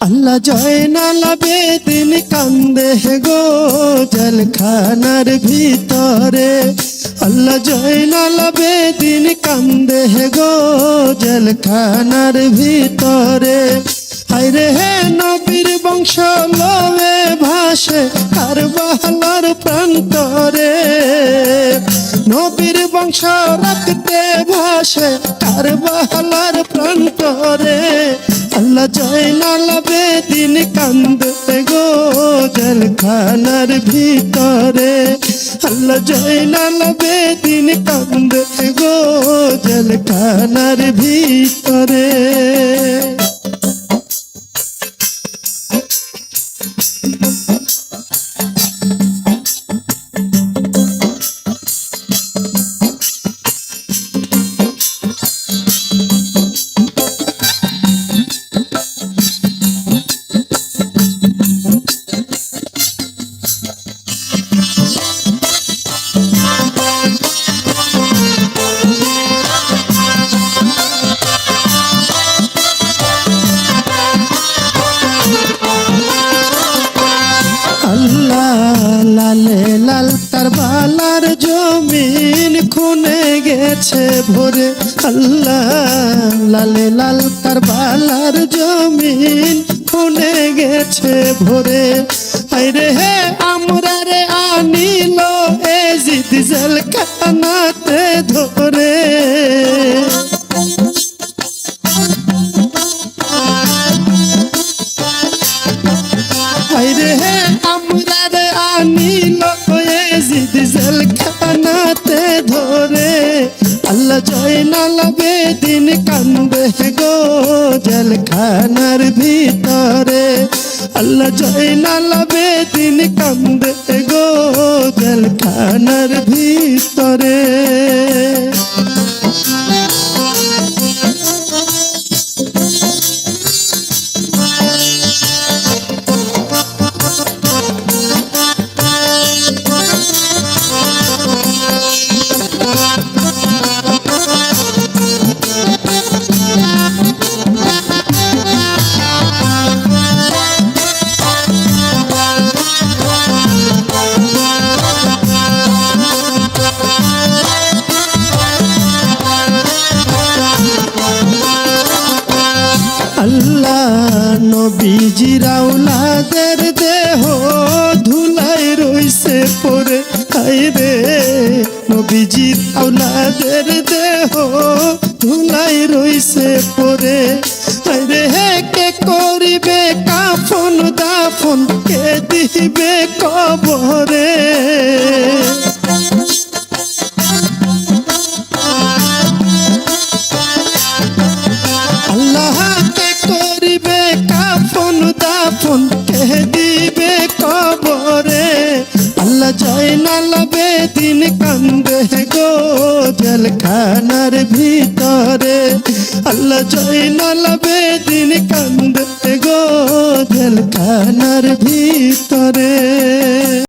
আল্লাহ জয়নালা বেদিন কান্দে গো জলখানার ভিতরে। আল্লাহ জয়নালা বেদিন কান্দে গো জলখানার ভিতরে। হায়রে হে নবীর বংশ লবে ভাসে, কারবালার প্রান্তরে। নবীর বংশ রাখতে ভাসে, কারবালার প্রান্তরে। আল্লাহ জয়নাল বেদিন কান্দতে গো জলখানার ভিতরে আল্লাহ জয়নাল বেদিন কান্দতে গো জলখানার ভিতরে লাল কারবালার জমিন খুনে গেছে ভোরে। আল্লাহ, লালে লাল কারবালার জমিন খুনে গেছে ভোরে। আরে হে আমরা রে আনিল এ জিদ ধরে। হাইরে হে আমরা রে আনিল ধরে আল্লাহ জয়নাল দিন কান্দে গো জল খানার ভিতরে। আল্লাহ জয়নাল দিন কান্দে গো জলখানার ভিতরে। নবীজি রাউলাদের দেহ ধুলাই রইছে পরে খাই রে নবীজি রাউলাদের দেহ ধুলাই রইছে পরে হায় রে হে কে করিবে কাফন দাফন, কে দিবে কবরে? কাফন দাফন দিবে কবরে। আল্লাহ জয়নাল বেদিন কান্দে গো জলখানার ভিতরে। আল্লাহ জয়নাল বেদিন কান্দে গো জলখানার ভিতরে।